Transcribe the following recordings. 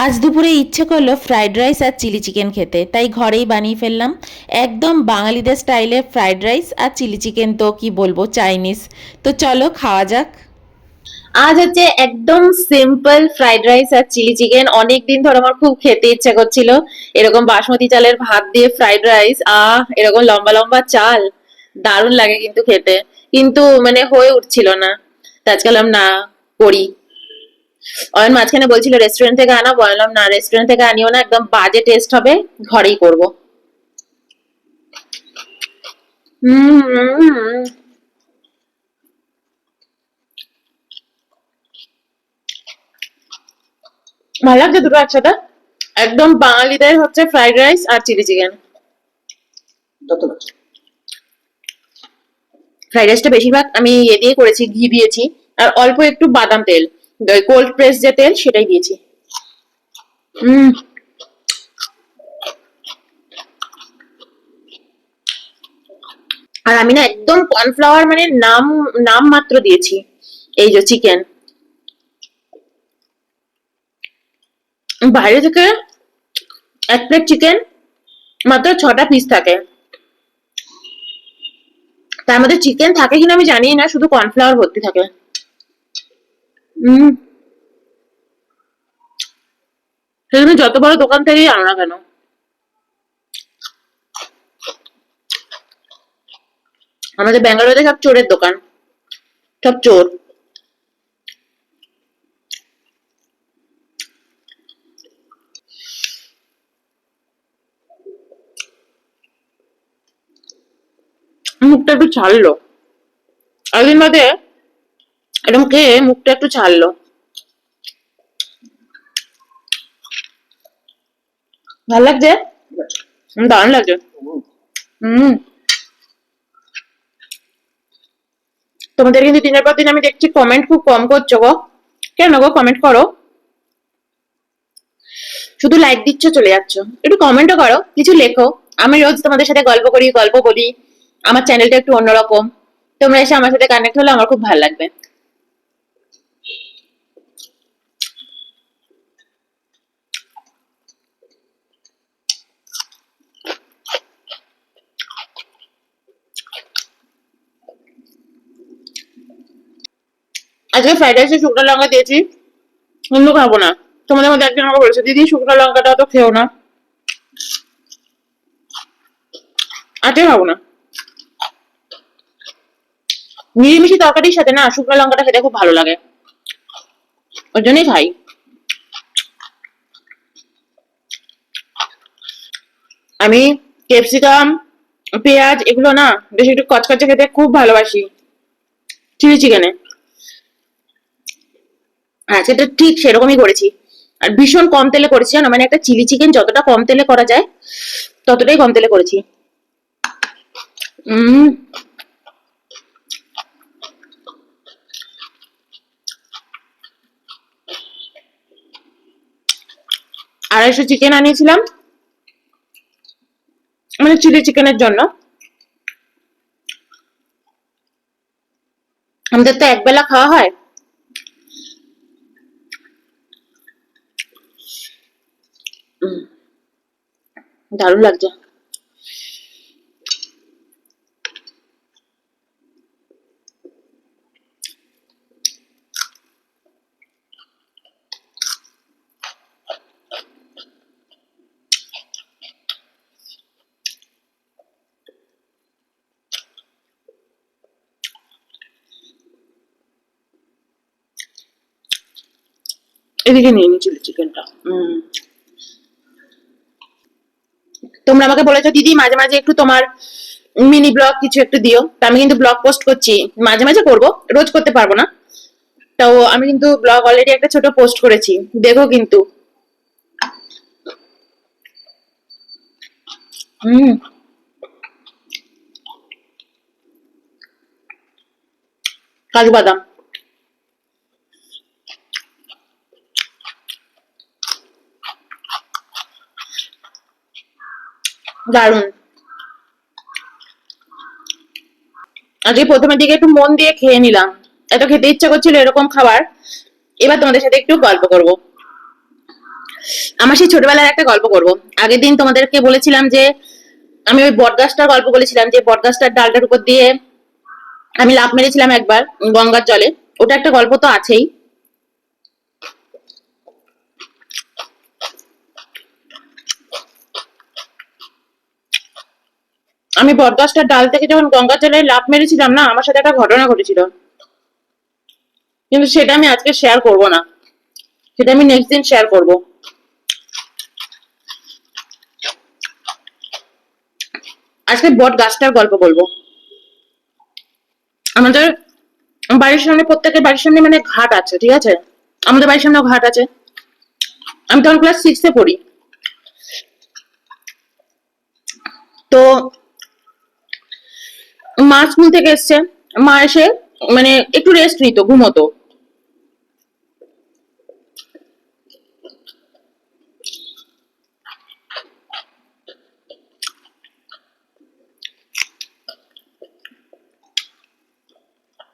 আজ দুপুরে ইচ্ছে করল ফ্রাইড রাইস আর চিলি চিকেন খেতে, তাই ঘরেই বানিয়ে ফেললাম একদম বাঙালিদের স্টাইলে ফ্রাইড রাইস আর চিলি চিকেন তো কি বলব, চাইনিজ। তো চলো খাওয়া যাক। আজ হচ্ছে একদম সিম্পল ফ্রাইড রাইস আর চিলি চিকেন। অনেক দিন ধরে আমার খুব খেতে ইচ্ছা করছিল। এরকম বাসমতি চালের ভাত দিয়ে ফ্রাইড রাইস, আহ, এরকম লম্বা লম্বা চাল, দারুণ লাগে কিন্তু খেতে। কিন্তু মানে হয়ে উঠছিল না। তো আজকে না, করি। অয়ন মাঝখানে বলছিল রেস্টুরেন্ট থেকে আনা বললাম না রেস্টুরেন্ট থেকে আনিও না একদম বাজে টেস্ট হবে ঘরেই করব। হুম ভালো লাগছে দুটো একসাথে? একদম বাঙালিদের হচ্ছে ফ্রাইড রাইস আর চিলি চিকেন ফ্রাইড রাইসটা বেশিরভাগ আমি ইয়ে দিয়ে করেছি ঘি দিয়েছি আর অল্প একটু বাদাম তেল। কোল্ড প্রেস যে তেল সেটাই দিয়েছি। হুম। আর আমি না একদম কর্নফ্লাওয়ার মানে নাম নাম মাত্র দিয়েছি এই যে চিকেন বাইরে থেকে এক প্লেট চিকেন মাত্র ছটা পিস থাকে। তার মধ্যে চিকেন থাকে কিনা আমি জানি না শুধু কর্নফ্লাওয়ার ভর্তি থাকে। সেজন্য যত বড় দোকান থেকেই আনো না কেন? আমাদের ব্যাঙ্গালোরে সব চোরের দোকান। সব চোর। মুখটা একটু ছাড়লো। একদিন বাদে এরকম খেয়ে মুখটা একটু ছাড়লো। ভালো লাগছে? দারুণ লাগছে। হম। তোমাদের কিন্তু দিনের পর দিন আমি দেখছি কমেন্ট খুব কম করছ গো। কেন গো? কমেন্ট করো। শুধু লাইক দিচ্ছ, চলে যাচ্ছ। একটু কমেন্টও করো, কিছু লেখো। আমি রোজ তোমাদের সাথে গল্প করি, গল্প বলি। আমার চ্যানেলটা একটু অন্যরকম। তোমরা এসে আমার সাথে কানেক্ট হলে আমার খুব ভালো লাগবে। আজকে ফ্রাইড রাইসে শুকনো লঙ্কা দিয়েছি। অন্য খাব না। তোমাদের মধ্যে একজন আমাকে বলেছে, দিদি, শুকনো লঙ্কাটা তো খেও না। আজকে খাব না। নিরামিষি তরকারির সাথে না শুকনো লঙ্কাটা খেতে খুব ভালো লাগে। ওই জন্যই খাই। আমি ক্যাপসিকাম, পেঁয়াজ, এগুলো না বেশি একটু কচকচে খেতে খুব ভালোবাসি। চিলি চিকেনে। হ্যাঁ সেটা ঠিক সেরকমই করেছি। আর ভীষণ কম তেলে করেছি, জানো? মানে একটা চিলি চিকেন যতটা কম তেলে করা যায়, ততটাই কম তেলে করেছি। উম। আড়াইশো চিকেন আনিয়েছিলাম। মানে চিলি চিকেনের জন্য। আমাদের তো একবেলা খাওয়া হয়। দারুণ লাগছে। এদিকে নিয়ে নি চিলি চিকেনটা উম তোমরা আমাকে বলেছ, দিদি, মাঝে মাঝে একটু তোমার মিনি ব্লগ কিছু একটু দিও। তা আমি কিন্তু ব্লগ পোস্ট করছি। মাঝে মাঝে করব, রোজ করতে পারব না। তো আমি কিন্তু ব্লগ অলরেডি একটা ছোট পোস্ট করেছি, দেখো কিন্তু। হুম। কাজু বাদাম। দারুণ আজকে প্রথমের দিকে একটু মন দিয়ে খেয়ে নিলাম। এত খেতে ইচ্ছা করছিল এরকম খাবার। এবার তোমাদের সাথে একটু গল্প করব। আমার সেই ছোটবেলার একটা গল্প করব। আগের দিন তোমাদেরকে বলেছিলাম যে, আমি ওই বটগাছটার গল্প বলেছিলাম যে, বটগাছটার ডালটার উপর দিয়ে আমি লাফ মেরেছিলাম একবার গঙ্গার জলে। ওটা একটা গল্প তো আছেই। আমি বটগাছটার ডাল থেকে যখন গঙ্গা জলে লাফ মেরেছিলাম, না, আমার সাথে একটা ঘটনা ঘটেছিল। কিন্তু সেটা আমি আজকে শেয়ার করব না। সেটা আমি নেক্সট দিন শেয়ার করব। আজকে বট গাছটার গল্প বলব। আমাদের বাড়ির সামনে, প্রত্যেকের বাড়ির সামনে মানে ঘাট আছে, ঠিক আছে? আমাদের বাড়ির সামনেও ঘাট আছে। আমি তখন ক্লাস সিক্সে পড়ি। তো মা স্কুল থেকে এসছে। মা এসে মানে একটু রেস্ট নিত, ঘুমোতো।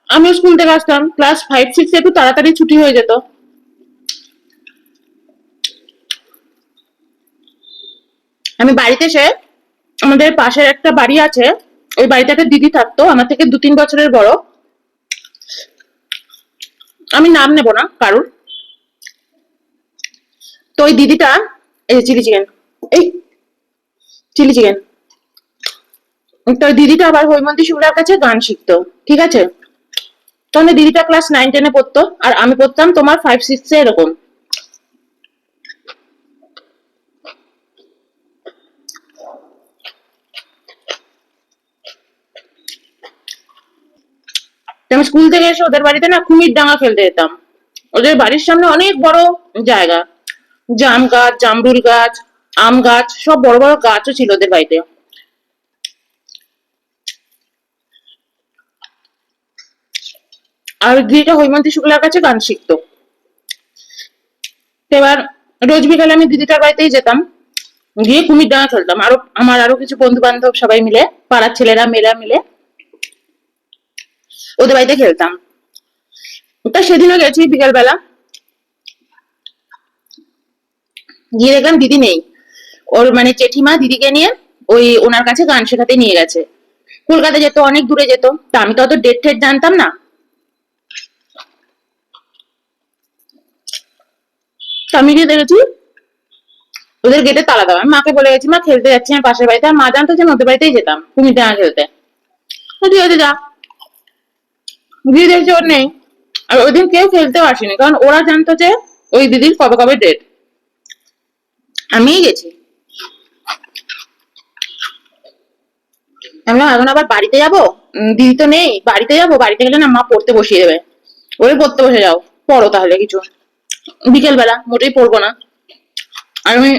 আমিও স্কুল থেকে আসতাম। ক্লাস ফাইভ সিক্স একটু তাড়াতাড়ি ছুটি হয়ে যেত। আমি বাড়িতে এসে আমাদের পাশের একটা বাড়ি আছে। ওই বাড়িতে একটা দিদি থাকতো, আমার থেকে দু তিন বছরের বড়। আমি নাম নেব না কারুর। তো ওই দিদিটা, এই যে চিলি চিকেন, এই চিলি চিকেন। তো ওই দিদিটা আবার হৈমন্তী শুক্লার কাছে গান শিখতো, ঠিক আছে? তখন দিদিটা ক্লাস নাইন টেনে পড়তো, আর আমি পড়তাম তোমার ফাইভ সিক্সে এরকম। আমি স্কুল থেকে এসে ওদের বাড়িতে না কুমির ডাঙা খেলতে যেতাম। ওদের বাড়ির সামনে অনেক বড় জায়গা। জাম গাছ, জামরুল গাছ, আম গাছ, সব বড় বড় গাছও ছিল ওদের বাড়িতে। আর দিদিটা হৈমন্তী শুক্লার কাছে গান শিখতো। এবার রোজ বিকালে আমি দিদিটার বাড়িতেই যেতাম। গিয়ে কুমির ডাঙা খেলতাম। আরও, আমার আরও কিছু বন্ধু বান্ধব সবাই মিলে, পাড়ার ছেলেরা, মেয়েরা মিলে। ওদের বাড়িতে খেলতাম। তা সেদিনও গেছি বিকেল বেলা গিয়ে দেখলাম দিদি নেই। ওর মানে জেঠিমা দিদিকে নিয়ে ওই ওনার কাছে গান শেখাতে নিয়ে গেছে। কলকাতা যেত, অনেক দূরে যেত। তা আমি তো অত ডেট টেট জানতাম না। আমি গিয়ে দেখেছি, ওদের গেটে তালা দেওয়া। মাকে বলে গেছি, মা, খেলতে যাচ্ছি, আমি পাশের বাড়িতে, আর মা জানতো যে আমি ওদের বাড়িতেই যেতাম কুমির ডাঙা খেলতে। ঠিক আছে যা। গিয়ে দেখছি ওর নেই। আর ওই দিন কেউ খেলতেও আসেনি, কারণ ওরা জানতো যে ওই দিদির কবে কবে ডেট আমিই গেছি। আমি এখন আবার বাড়িতে যাব? দিদি তো নেই, বাড়িতে যাব? বাড়িতে গেলে না মা পড়তে বসিয়ে দেবে। ওই পড়তে বসে যাও, পড়ো তাহলে কিছু। বিকেল বেলা মোটেই পড়ব না। আর আমি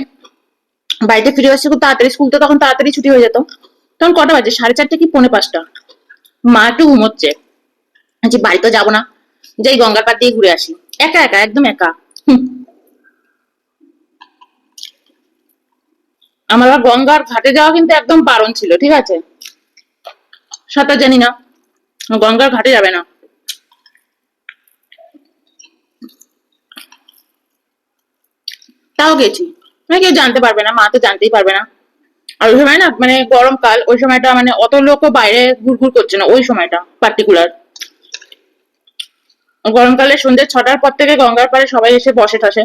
বাড়িতে ফিরে আসছি খুব তাড়াতাড়ি, স্কুল তো তখন তাড়াতাড়ি ছুটি হয়ে যেত। তখন কটা বাজে? সাড়ে চারটে কি? পৌনে পাঁচটা। মা একটু ঘুমোচ্ছে। আচ্ছা বাড়ি তো যাব না। যাই গঙ্গার পাড় দিয়ে ঘুরে আসি। একা একা, একদম একা। আমার গঙ্গার ঘাটে যাওয়া কিন্তু একদম বারণ ছিল, ঠিক আছে? সাঁতার জানি না। গঙ্গার ঘাটে যাবে না। তাও গেছি। মানে কেউ জানতে পারবে না, মা তো জানতেই পারবে না। আর ওই সময় না মানে গরমকাল, ওই সময়টা মানে অত লোকও বাইরে ঘুরঘুর করছে না, ওই সময়টা পার্টিকুলার গরমকালে সন্ধ্যে ছটার পর থেকে গঙ্গার পাড়ে সবাই এসে বসে ঠাসে।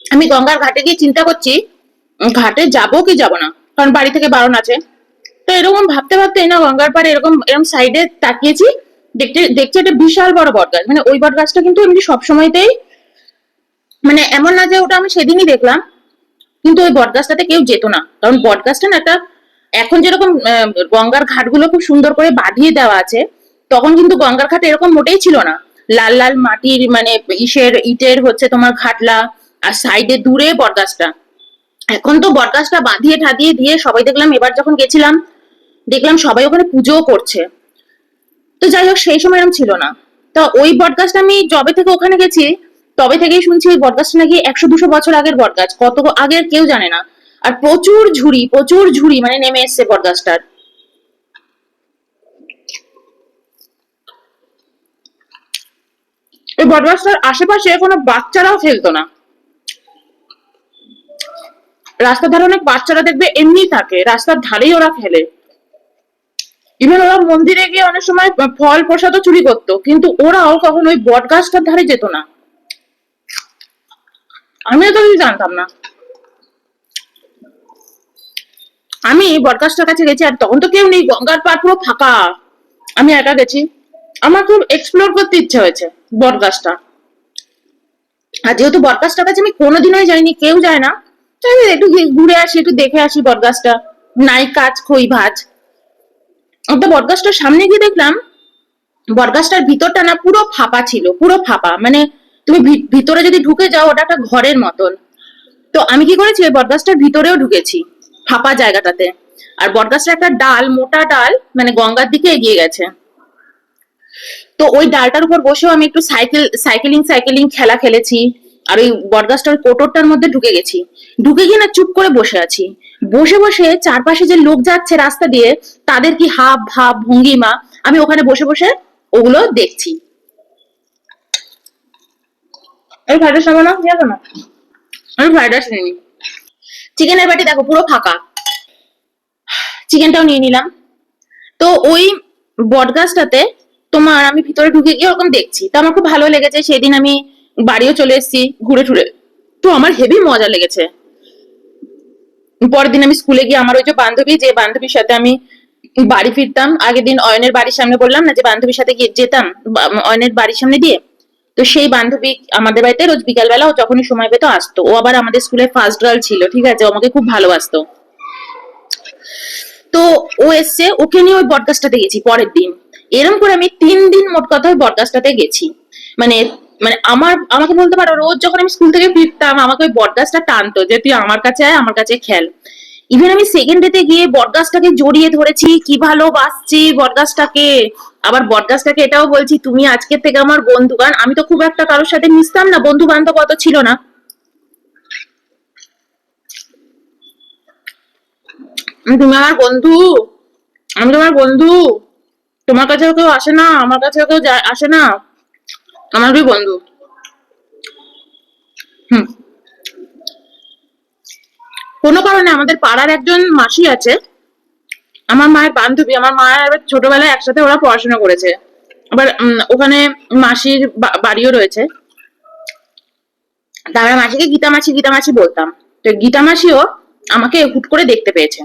আমি গঙ্গার ঘাটে গিয়ে চিন্তা করছি, ঘাটে যাব কি যাব না? কারণ বাড়ি থেকে বারণ আছে। তো এরকম ভাবতে ভাবতে না গঙ্গার পাড়ে এরকম এরকম সাইডে তাকিয়েছি, দেখতে, দেখছি একটা বিশাল বড় বট গাছ। মানে ওই বট গাছটা কিন্তু এমনি সবসময়তেই মানে এমন না যে ওটা আমি সেদিনই দেখলাম, কিন্তু ওই বটগাছটাতে কেউ যেত না। কারণ বটগাছটা না একটা এখন যেরকম গঙ্গার ঘাটগুলো খুব সুন্দর করে বাঁধিয়ে দেওয়া আছে, তখন কিন্তু গঙ্গার ঘাট এরকম মোটেই ছিল না। লাল লাল মাটির মানে ইসের ইটের হচ্ছে তোমার ঘাটলা, আর সাইডে দূরে বটগাছটা। এখন তো বটগাছটা বাঁধিয়ে ঠাদিয়ে দিয়ে সবাই দেখলাম, এবার যখন গেছিলাম, দেখলাম সবাই ওখানে পুজোও করছে। তো যাই হোক, সেই সময় এরকম ছিল না। তো ওই বটগাছটা আমি জবে থেকে ওখানে গেছি, তবে থেকেই শুনছি ওই বটগাছটা নাকি একশো দুশো বছর আগের বটগাছ, কত আগের কেউ জানে না। আর প্রচুর ঝুড়ি প্রচুর ঝুড়ি মানে নেমে এসছে বটগাছটার ওই বটগাছটার আশেপাশে কোনো বাচ্চারাও খেলতো না। রাস্তার ধারে অনেক বাচ্চারা দেখবে এমনি থাকে, রাস্তার ধারেই ওরা খেলে। ইভেন ওরা মন্দিরে গিয়ে অনেক সময় ফল প্রসাদও চুরি করতো, কিন্তু ওরাও কখনো ওই বট গাছটার ধারে যেত না। আমিও তো কিছু জানতাম না। আমি বটগাছটার কাছে গেছি আর তখন তো কেউ নেই, গঙ্গার পাড় পুরো ফাঁকা। আমি একা গেছি। আমার খুব এক্সপ্লোর করতে ইচ্ছে হয়েছে বটগাছটা আর যেহেতু বটগাছটার কাছে আমি কোনোদিনই যাইনি, কেউ যায় না। তাই একটু ঘুরে আসি, একটু দেখে আসি বটগাছটা নাই কাজ, খই ভাজ। তো বটগাছটার সামনে গিয়ে দেখলাম বটগাছটার ভিতরটা না পুরো ফাঁপা ছিল, পুরো ফাঁপা। মানে তুমি ভিতরে যদি ঢুকে যাও, ওটা একটা ঘরের মতন। তো আমি কি করেছি, ওই বটগাছটার ভিতরেও ঢুকেছি। ফাঁপা জায়গাটাতে। আর বটগাছটার একটা ডাল মোটা ডাল মানে গঙ্গার দিকে এগিয়ে গেছে। তো ওই ডালটার উপর বসেও আমি একটু সাইকেল সাইকেলিং সাইকেলিং খেলা খেলেছি। আর ওই বটগাছটার কোটরটার মধ্যে ঢুকে গেছি। ঢুকে গিয়ে না চুপ করে বসে আছি। বসে বসে চারপাশে যে লোক যাচ্ছে রাস্তা দিয়ে তাদের কি হাব ভাব ভঙ্গিমা আমি ওখানে বসে বসে ওগুলো দেখছি। এই ফ্রাইড রাইস না? কি না? আমি ফ্রাইড রাইস নিই। চিকেনের বাটি দেখো, পুরো ফাঁকা। চিকেনটাও নিয়ে নিলাম। তো ওই বটগাছটাতে তোমার আমি ভিতরে ঢুকে গিয়ে ওরকম দেখছি। তো আমার খুব ভালো লেগেছে, সেদিন আমি বাড়িও চলে এসেছি, ঘুরে টুরে। তো আমার হেভি মজা লেগেছে। পরের দিন আমি স্কুলে গিয়ে আমার ওই যে বান্ধবী, যে বান্ধবীর সাথে আমি বাড়ি ফিরতাম, আগের দিন অয়নের বাড়ির সামনে বললাম না যে বান্ধবীর সাথে গিয়ে যেতাম অয়নের বাড়ির সামনে দিয়ে? তো সেই বান্ধবী আমাদের বাড়িতে রোজ বিকালবেলা ও যখনই সময় পেতো আসতো। ও আবার আমাদের স্কুলে ফার্স্ট গার্ল ছিল, ঠিক আছে? আমাকে খুব ভালোবাসতো। তো ও এসছে, ওকে নিয়ে ওই বটগাছটাতে গেছি পরের দিন। এরম করে আমি তিন দিন মোট কথা ওই বটগাছটাতে গেছি। মানে মানে আমার, আমাকে বলতে পারো, রোজ যখন আমি স্কুল থেকে ফিরতাম, আমাকে ওই বটগাছটা টানতো যে, তুই আমার কাছে আয়, আমার কাছে খেল। ইভেন আমি সেকেন্ড ডেতে গিয়ে বটগাছটাকে জড়িয়ে ধরেছি, কি ভালোবাসছি বটগাছটাকে। আবার বটগাছটাকে এটাও বলছি, তুমি আজকের থেকে আমার বন্ধু। কারণ আমি তো খুব একটা কারোর সাথে মিশতাম না বন্ধু বান্ধব অত ছিল না। তুমি আমার বন্ধু, আমি তোমার বন্ধু। তোমার কাছেও কেউ আসে না, আমার কাছেও কেউ আসে না। আমার বন্ধু। হুম। কোনো কারণে আমাদের পাড়ার একজন মাসি আছে আমার মায়ের বান্ধবী আমার মায়ের ছোটবেলায় একসাথে ওরা পড়াশোনা করেছে। আবার ওখানে মাসির বাড়িও রয়েছে। তা আমরা মাসিকে গীতা মাসি গীতা মাসি বলতাম। তো গীতা মাসিও আমাকে হুট করে দেখতে পেয়েছে।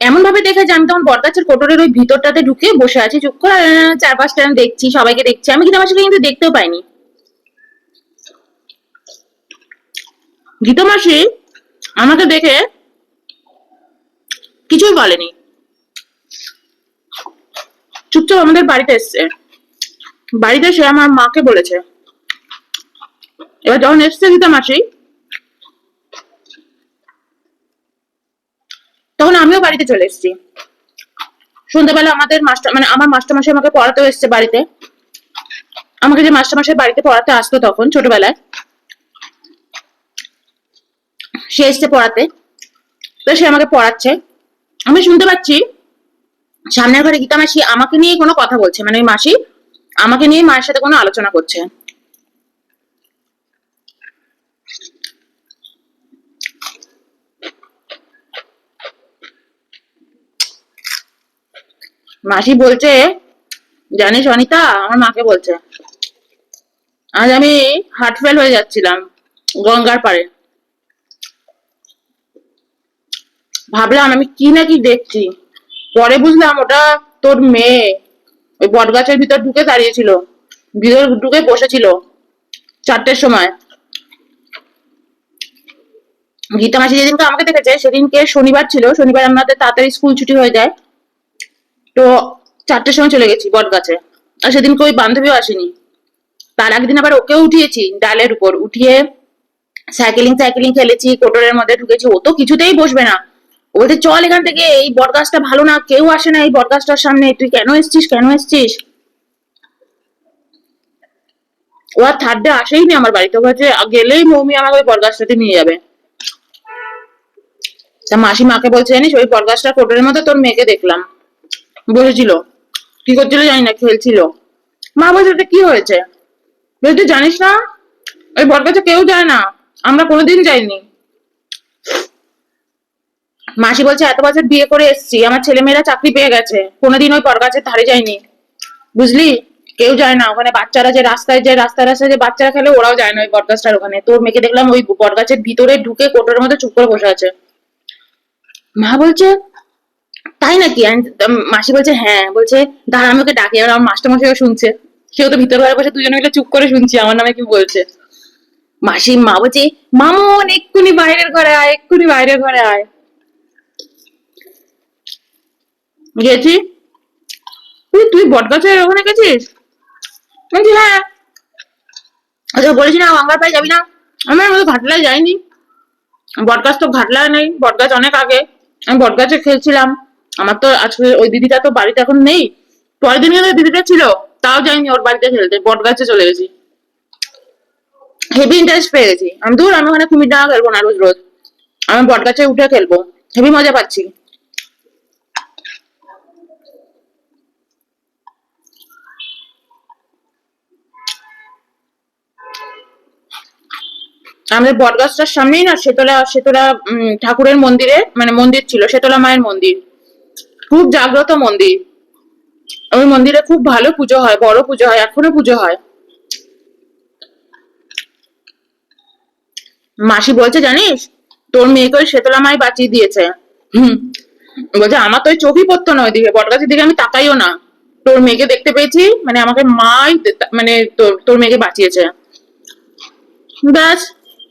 এমন ভাবে দেখে যে আমি তখন বরগাছের কোটরের ওই ভিতরটাতে ঢুকে বসে আছি চুপ করে আহ, চার পাঁচটা আমি দেখছি সবাইকে দেখছি। আমি গীতা মাসিকে কিন্তু দেখতেও পাইনি। গীতা মাসি আমাকে দেখে কিছুই বলেনি। চুপচাপ আমাদের বাড়িতে এসছে। বাড়িতে এসে আমার মাকে বলেছে। এবার যখন এসছে গীতা মাসি, তখন আমিও বাড়িতে চলে এসেছি। সন্ধ্যাবেলা আমাদের মাস্টার মানে আমার মাস্টার মাসে আমাকে পড়াতেও এসছে বাড়িতে। আমাকে যে মাস্টার মাসের বাড়িতে পড়াতে আসতো তখন, ছোটবেলায় সে এসছে পড়াতে। তো সে আমাকে পড়াচ্ছে। আমি শুনতে পাচ্ছি, সামনের ঘরে গীতা মাসি আমাকে নিয়ে কোনো কথা বলছে। মানে ওই মাসি আমাকে নিয়ে মায়ের সাথে কোনো আলোচনা করছে। মাসি বলছে, জানিস অনিতা, আমার মাকে বলছে, আজ আমি হার্ট ফেল হয়ে যাচ্ছিলাম গঙ্গার পাড়ে। ভাবলাম আমি কি না কি দেখছি। পরে বুঝলাম ওটা তোর মেয়ে। ওই বটগাছের ভিতর ঢুকে দাঁড়িয়েছিল। ভিতর ঢুকে বসেছিল চারটের সময়। গীতা মাসি যেদিনকে আমাকে দেখেছে, সেদিনকে শনিবার ছিল। শনিবার আমাদের তাড়াতাড়ি স্কুল ছুটি হয়ে যায়। তো চারটের সময় চলে গেছি বট গাছে আর সেদিনকে ওই বান্ধবীও আসেনি। তার একদিন আবার ওকেও উঠিয়েছি ডালের উপর। উঠিয়ে সাইকেলিং সাইকেলিং খেলেছি, কোটরের মধ্যে ঢুকেছি। ও তো কিছুতেই বসবে না। ও বলছে, চল এখান থেকে, এই বটগাছটা ভালো না, কেউ আসে না এই বটগাছটার সামনে। তুই কেন এসছিস? কেন এসছিস? ও আর থার্ড ডে আসেই নি আমার বাড়িতে। বলছে গেলেই মৌমি আমাকে ওই বট গাছটাতে নিয়ে যাবে। তা মাসি মাকে বলছে, জানিস, ওই বট গাছটা কোটরের মধ্যে তোর মেয়েকে দেখলাম। বসেছিল। কি করছিল জানি না, খেলছিল। মা বলছে ওটা কি হয়েছে? তুই জানিস না, ওই বটগাছে কেউ যায় না। আমরা কোনোদিন যাইনি। মাসি বলছে, এত বছর বিয়ে করে এসেছি, আমার ছেলে মেয়েরা চাকরি পেয়ে গেছে। কোনোদিন ওই বটগাছের ধারে যায়নি। বুঝলি? কেউ যায় না। ওখানে বাচ্চারা যে রাস্তায় যে রাস্তায় রাস্তায় যে বাচ্চারা খেলে, ওরাও যায় না ওই বটগাছটার ওখানে। তোর মেয়েকে দেখলাম ওই বটগাছের ভিতরে ঢুকে কোটোর মধ্যে চুপ করে বসে আছে। মা বলছে, তাই নাকি? মাসি বলছে হ্যাঁ। বলছে, দাঁড়া, আমি ওকে ডাকি, আর আমার মাস্টার মশাইও শুনছে। সেও তো ভিতর ঘরে বসে দুজনে মিলে চুপ করে শুনছি, আমার নামে কি বলছে? মাসি, মা বলছে, মামন, এক্ষুনি বাইরের ঘরে আয়, এক্ষুনি বাইরের ঘরে আয়। গেছি। তুই তুই বটগাছের ওখানে গেছিস? বলছি হ্যাঁ। আচ্ছা বলেছি, না, গঙ্গার পায়ে যাবি না। আমার মতো ঘাটলায় যাইনি। বটগাছ তো ঘাটলায় নেই, বটগাছ অনেক আগে। আমি বটগাছে খেলছিলাম। আমার তো আজকে ওই দিদিটা তো বাড়িতে এখন নেই। পরের দিন কিন্তু দিদিটা ছিল, তাও যাইনি ওর বাড়িতে খেলতে। বটগাছে চলে গেছি। হেভি ইন্টারেস্ট পেয়ে গেছি। আমি দূর আমি ওখানে কুমির ডাঙা খেলব না রোজ রোজ। আমি বটগাছে উঠে খেলব। হেভি মজা পাচ্ছি। আমাদের বটগাছটার সামনেই না শেতলা শেতলা ঠাকুরের মন্দিরে মানে মন্দির ছিল শেতলা মায়ের মন্দির। খুব জাগ্রত মন্দির। ওই মন্দিরে খুব ভালো পুজো হয়, বড় পুজো হয়, এখনও পুজো হয়। মাসি বলছে, জানিস, তোর মেয়েকে ওই শেতলা মাই বাঁচিয়ে দিয়েছে। হুম। বলছে, আমার তো ওই চোখই পড়তো না ওইদিকে, বটগাছের দিকে আমি তাকাইও না। তোর মেয়েকে দেখতে পেয়েছি মানে আমাকে মাই মানে তোর তোর মেয়েকে বাঁচিয়েছে। ব্যাস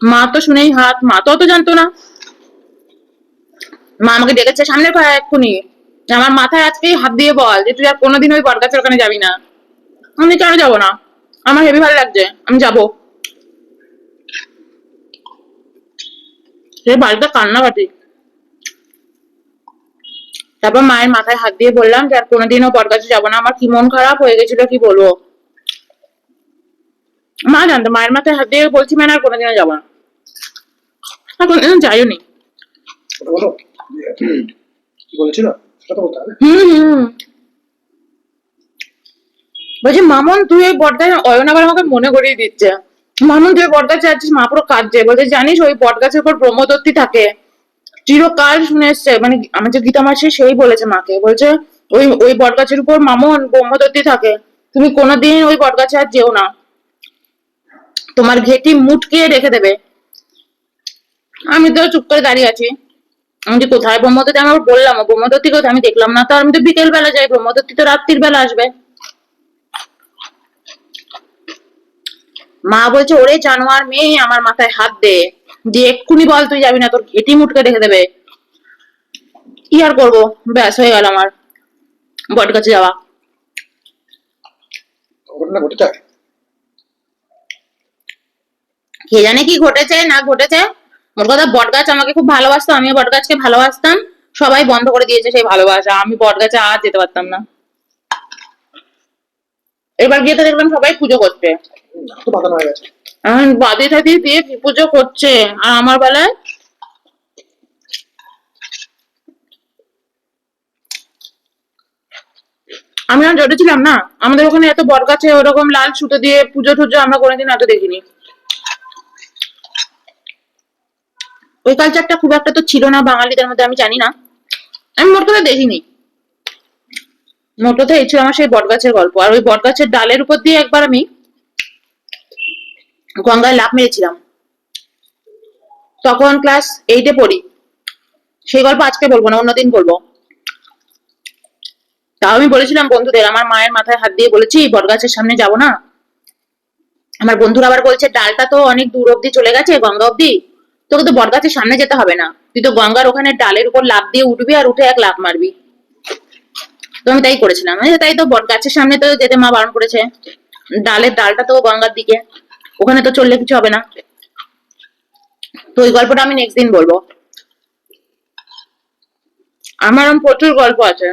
মা তো শুনেই হাত, মা তো অত জানতো না। মা আমাকে ডেকেছে সামনে পায় এক্ষুনি। আমার মাথায় আজকেই হাত দিয়ে বল যে তুই আর কোনোদিন ওই বটগাছের ওখানে যাবি না। আমি কেন যাব না? আমার হেভি ভালো লাগছে, আমি যাব। সে বাড়িতে কান্নাকাটি। তারপর মায়ের মাথায় হাত দিয়ে বললাম যে আর কোনোদিনও বটগাছে যাব না। আমার কি মন খারাপ হয়ে গেছিল কি বলব? মা জানতো মায়ের মাথায় হাত দিয়ে বলছি মানে আর কোনোদিনও যাব না। আর কোনোদিনও যাইও নি বলো। কি বলেছিল? সেটা তো বলতে হবে। হুম হুম। বলছি মামন তুই এই বটগাছ অয়ন আবার আমাকে মনে করিয়ে দিচ্ছে। মামন তুই বটগাছ মা পুরো কাঁদছে। বলছে জানিস ওই বটগাছের উপর ব্রহ্মদত্তি থাকে। চিরকাল শুনে এসছে মানে আমার যে গীতা মাসি সেই বলেছে মাকে। বলছে ওই ওই বটগাছের উপর মামন ব্রহ্মদত্তি থাকে। তুমি কোনোদিন ওই বটগাছে আর যেও না। তোমার ঘেটি মুটকে রেখে দেবে। আমি তো চুপ করে দাঁড়িয়ে আছি। আমি যে কোথায় ব্রহ্মদত্তি? আমি বললাম ব্রহ্মদত্তি কোথায়? আমি দেখলাম না। তো আমি তো বিকেল বেলা যাই ব্রহ্মদত্তি তো রাত্রির বেলা আসবে। মা বলছে, ওরে জানোয়ার মেয়ে, আমার মাথায় হাত দে। দিয়ে এক্ষুনি বল, তুই যাবি না? তোর ঘেটি মুটকে রেখে দেবে। কি আর করব? ব্যাস, হয়ে গেল আমার। বট গাছে যাওয়া। ঘটনা ঘটেছে? কে জানে কি ঘটেছে, না ঘটেছে। মোট কথা বটগাছ আমাকে খুব ভালোবাসতো, আমিও বটগাছকে ভালোবাসতাম। সবাই বন্ধ করে দিয়েছে সেই ভালোবাসা, আমি বটগাছে আর যেতে পারতাম না। এবার গিয়ে তো দেখলাম সবাই পুজো করছে। বাদি দিয়ে পুজো করছে? আর আমার বেলায়? আমি যখন ছোট ছিলাম না। আমাদের ওখানে এত বটগাছে ওরকম লাল সুতো দিয়ে পুজো টুজো আমরা কোনোদিন এত দেখিনি। ওই কালচারটা খুব একটা তো ছিল না বাঙালিদের মধ্যে, আমি জানি না। আমি মোট কথা দেখিনি। মোট কথা এই ছিল আমার সেই বটগাছের গল্প। আর ওই বটগাছের ডালের উপর দিয়ে একবার আমি গঙ্গায় লাফ মেরেছিলাম। তখন ক্লাস এইটে পড়ি। সেই গল্প আজকে বলব না, অন্যদিন বলব। তাও আমি বলেছিলাম, বন্ধুদের, আমার মায়ের মাথায় হাত দিয়ে বলেছি, বটগাছের সামনে যাব না। আমার বন্ধুরা আবার বলছে, ডালটা তো অনেক দূর অব্দি চলে গেছে, গঙ্গা অব্দি তোকে তো বটগাছের সামনে যেতে হবে না। তুই তো গঙ্গার ওখানে ডালের উপর লাফ দিয়ে উঠবি আর উঠে এক লাফ মারবি। তো আমি তাই করেছিলাম। তাই তো বটগাছের সামনে তো যেতে মা বারণ করেছে। ডালের ডালটা তো গঙ্গার দিকে। ওখানে তো চললে কিছু হবে না। তো ওই গল্পটা আমি নেক্সট দিন বলব। আমার প্রচুর গল্প আছে।